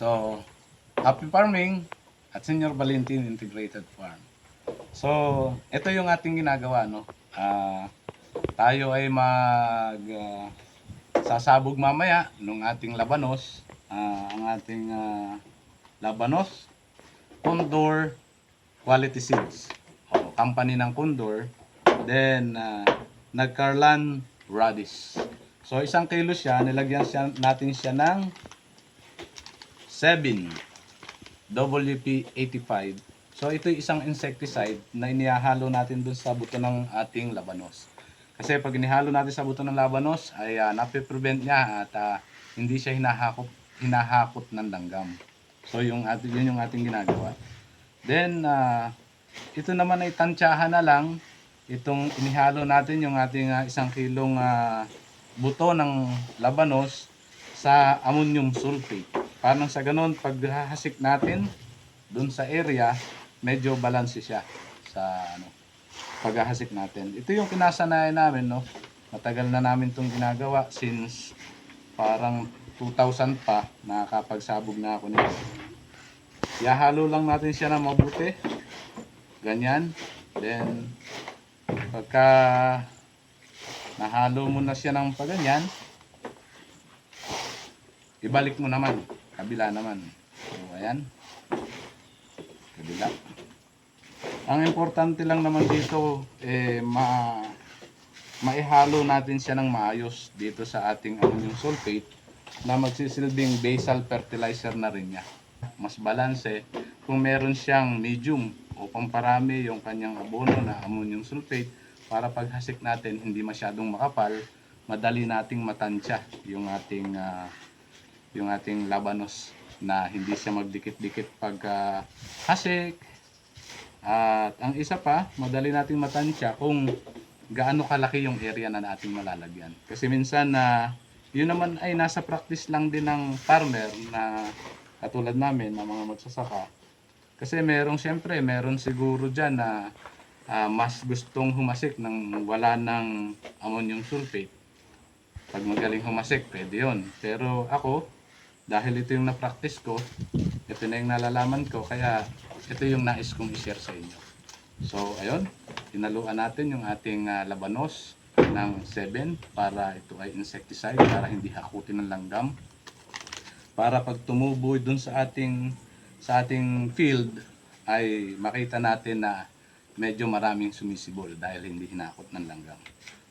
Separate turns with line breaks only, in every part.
So, Happy Farming at Senior Valentin Integrated Farm. So, ito yung ating ginagawa, no? Ah, tayo ay mag ah, sasabog mamaya nung ating labanos, ah, ang ating ah, labanos, Condor Quality Seeds. O, company ng Condor. Then, uh, nagkarlan radish. So, isang kilo siya, nilagyan siya, natin siya ng 7 WP85. So, ito isang insecticide na inihahalo natin dun sa buto ng ating labanos. Kasi pag inihalo natin sa buto ng labanos, ay uh, napiprevent niya at ah, hindi siya hinahakot, hinahakot ng langgam. So, yung, ating, yun yung ating ginagawa. Then, ah, ito naman ay tansyahan na lang. Itong inihalo natin yung ating ah, isang kilong ah, buto ng labanos sa ammonium sulfate. Parang sa ganun, pag hahasik natin dun sa area, medyo balance siya sa ano, paghahasik natin. Ito yung kinasanayan namin, no? Matagal na namin itong ginagawa since parang 2000 pa, nakakapagsabog na ako nito. Ihahalo lang natin siya ng mabuti. Ganyan. Then, pagka nahalo mo na siya ng paganyan, ibalik mo naman. Kabila naman. So, ayan. Kabila. Ang importante lang naman dito, eh, ma maihalo natin siya ng maayos dito sa ating ammonium sulfate na magsisilbing basal fertilizer na rin niya. Mas balanse kung meron siyang medium o pamparami yung kanyang abono na ammonium sulfate para paghasik natin hindi masyadong makapal, madali nating matansya yung ating ah, yung ating labanos na hindi siya magdikit-dikit pag ah, hasik. At ang isa pa, madali nating matansya kung gaano kalaki yung area na nating malalagyan. Kasi minsan na yun naman ay nasa practice lang din ng farmer na katulad namin na mga magsasaka. Kasi merong siyempre, meron siguro dyan na ah, mas gustong humasik ng wala ng ammonium sulfate. Pag magaling humasik, pwede yun. Pero ako, dahil ito yung na-practice ko, ito na yung nalalaman ko, kaya ito yung nais kong i-share sa inyo. So, ayun, tinaluan natin yung ating ah, labanos ng 7 para ito ay insecticide para hindi hakutin ng langgam. Para pag tumubo dun sa ating sa ating field ay makita natin na medyo maraming sumisibol dahil hindi hinakot ng langgam.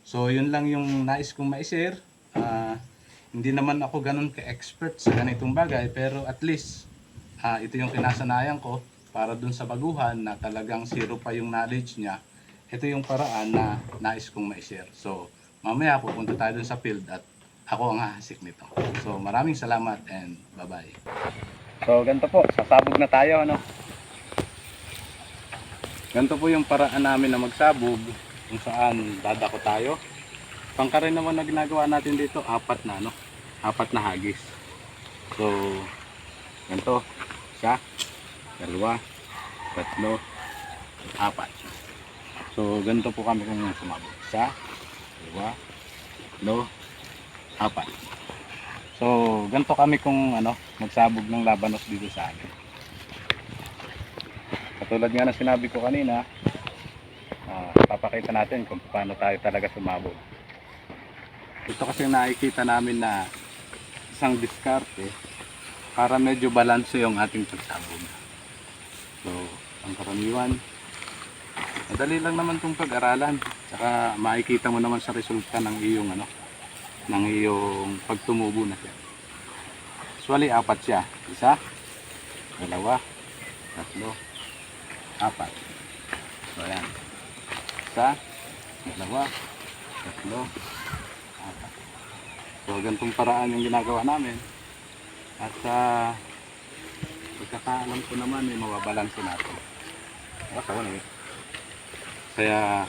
So, yun lang yung nais kong ma-share. Ah, hindi naman ako ganun ka-expert sa ganitong bagay pero at least ah, ito yung kinasanayan ko para dun sa baguhan na talagang zero pa yung knowledge niya ito yung paraan na nais kong ma-share. So, mamaya pupunta tayo dun sa field at ako ang hahasik nito. So, maraming salamat and bye-bye. So, ganito po. Sasabog na tayo, ano? Ganito po yung paraan namin na magsabog kung saan dadako tayo. Pangkarin naman na ginagawa natin dito, apat na, ano? Apat na hagis. So, ganito. Isa, dalawa, tatlo, apat. So, ganito po kami kung sumabog. Isa, dalawa, tatlo, apat. So, ganito kami kung ano, magsabog ng labanos dito sa amin. Katulad nga na sinabi ko kanina, ah, papakita natin kung paano tayo talaga sumabog. Ito kasi nakikita namin na isang diskarte para medyo balanse yung ating pagsabog. So, ang karaniwan, madali lang naman itong pag-aralan. Tsaka makikita mo naman sa resulta ng iyong ano, ng iyong pagtumubo na siya. Usually, apat siya. Isa, dalawa, tatlo, apat. So, ayan. Isa, dalawa, tatlo. So, ganitong paraan yung ginagawa namin. At sa pagkakaalam ko naman, may mababalanse natin. Baka wala eh. Kaya,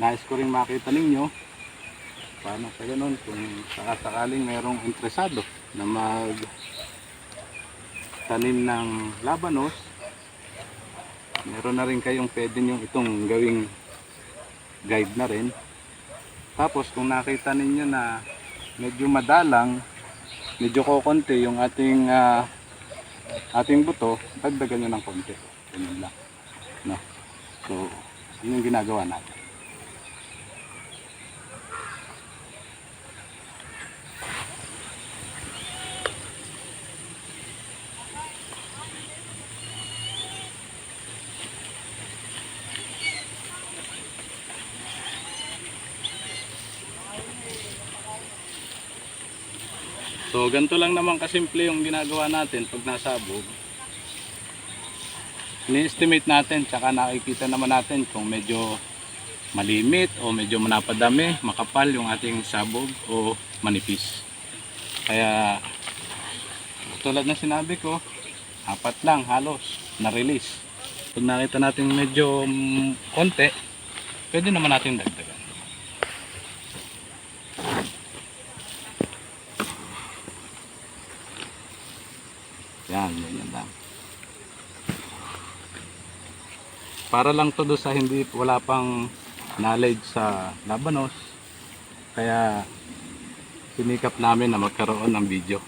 nais ko rin makita ninyo paano sa ganun kung sakasakaling merong interesado na mag tanim ng labanos meron na rin kayong pwede nyo itong gawing guide na rin tapos kung nakita ninyo na medyo madalang medyo kokonti yung ating ah, ating buto, dagdagan nyo ng konti. Ganun lang. No? So, yun yung ginagawa natin. So, ganito lang naman kasimple yung ginagawa natin pag nasabog. Ni-estimate natin, tsaka nakikita naman natin kung medyo malimit o medyo manapadami, makapal yung ating sabog o manipis. Kaya, tulad ng sinabi ko, apat lang halos na-release. Pag nakita natin medyo mm, konti, pwede naman natin dagdagan. Yan, ganyan lang. Para lang to do sa hindi wala pang knowledge sa Labanos. Kaya sinikap namin na magkaroon ng video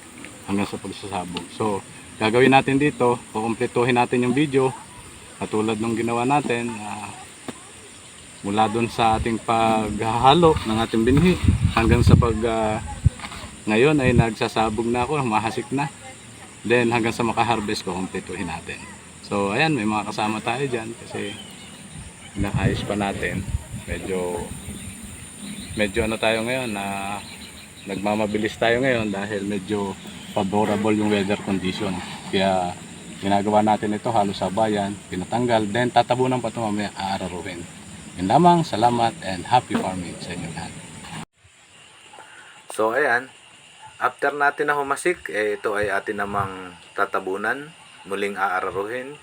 hanggang sa pagsasabog. So, gagawin natin dito, kukumpletuhin natin yung video katulad nung ginawa natin ah, mula doon sa ating paghahalo ng ating binhi hanggang sa pag ah, ngayon ay nagsasabog na ako, mahasik na. Then hanggang sa makaharvest ko, kumpletuhin natin. So ayan, may mga kasama tayo dyan kasi naayos pa natin. Medyo medyo ano tayo ngayon na nagmamabilis tayo ngayon dahil medyo favorable yung weather condition. Kaya ginagawa natin ito halos sa bayan, pinatanggal, then tatabunan pa ito mamaya aararuhin. Yun lamang, salamat and happy farming sa inyo lahat.
So ayan, after natin na humasik, eh, ito ay atin namang tatabunan, muling aararuhin.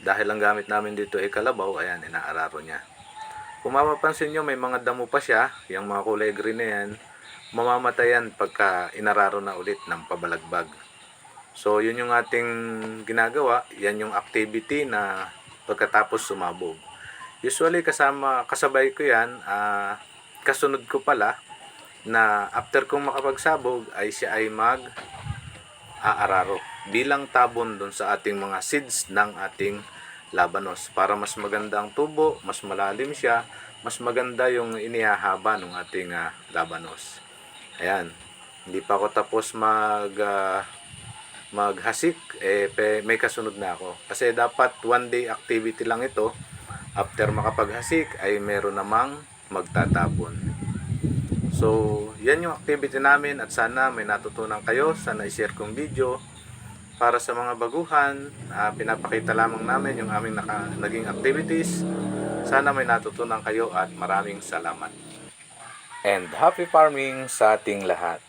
Dahil ang gamit namin dito ay kalabaw, ayan, inaararo niya. Kung mapapansin nyo, may mga damo pa siya, yung mga kulay green na yan, mamamatayan pagka inararo na ulit ng pabalagbag. So yun yung ating ginagawa, yan yung activity na pagkatapos sumabog. Usually kasama, kasabay ko yan, ah, kasunod ko pala, na after kong makapagsabog ay siya ay mag aararo bilang tabon dun sa ating mga seeds ng ating labanos para mas maganda ang tubo, mas malalim siya, mas maganda yung inihahaba ng ating ah, labanos. Ayan. Hindi pa ako tapos mag ah, maghasik, eh pe- may kasunod na ako. Kasi dapat one day activity lang ito. After makapaghasik ay meron namang magtatapon. So, yan yung activity namin at sana may natutunan kayo. Sana i-share kong video. Para sa mga baguhan, ah, pinapakita lamang namin yung aming naka, naging activities. Sana may natutunan kayo at maraming salamat. And happy farming sa ating lahat.